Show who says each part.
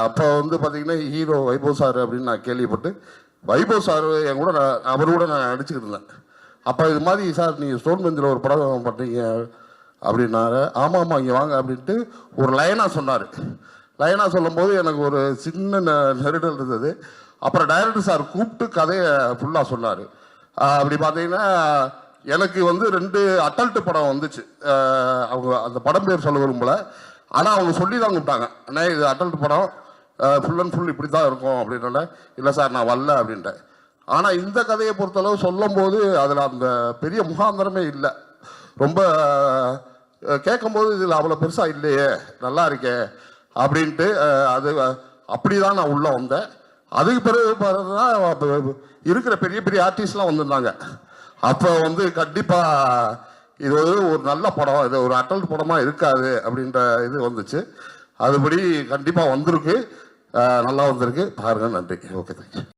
Speaker 1: அப்போ வந்து பார்த்தீங்கன்னா ஹீரோ வைபவ் சார் அப்படின்னு நான் கேள்விப்பட்டு வைபவ் சார் என் கூட நான் அவர் கூட நான் நடிச்சுக்கிட்டு இருந்தேன். அப்போ இது மாதிரி சார் நீங்கள் ஸ்டோன் பெஞ்சில் ஒரு படம் பண்ணுறீங்க அப்படின்னாரு. ஆமாம் ஆமாம் இங்கே வாங்க அப்படின்ட்டு ஒரு லைனாக சொன்னார். லைனாக சொல்லும்போது எனக்கு ஒரு சின்ன நெ- நெருடல் இருந்தது. அப்புறம் டைரக்டர் சார் கூப்பிட்டு கதையை ஃபுல்லாக சொன்னார். அப்படி பார்த்தீங்கன்னா எனக்கு வந்து ரெண்டு அட்டல்ட்டு படம் வந்துச்சு. அவங்க அந்த படம் பேர் சொல்ல விரும்பலை. ஆனால் அவங்க சொல்லி தான் கூப்பிட்டாங்க அண்ணா இது அடல்ட் படம். ஃபுல் அண்ட் ஃபுல் இப்படி தான் இருக்கும் அப்படின்னால இல்லை சார் நான் வரல அப்படின்ட்டேன். ஆனால் இந்த கதையை பொறுத்தளவு சொல்லும் போது அதில் அந்த பெரிய முகாந்திரமே இல்லை. ரொம்ப கேட்கும்போது இதில் அவ்வளோ பெருசாக இல்லையே நல்லா இருக்கே அப்படின்ட்டு அது அப்படி தான் நான் உள்ளே வந்தேன். அதுக்கு பிறகு பார்த்தா இருக்கிற பெரிய பெரிய ஆர்டிஸ்ட்லாம் வந்திருந்தாங்க. அப்போ வந்து கண்டிப்பாக இது ஒரு நல்ல படம். இது ஒரு அட்டல் படமாக இருக்காது அப்படின்ற இது வந்துச்சு. அதுபடி கண்டிப்பாக வந்திருக்கு. நல்லா வந்திருக்கு. பாருங்க நன்றி. Okay thank you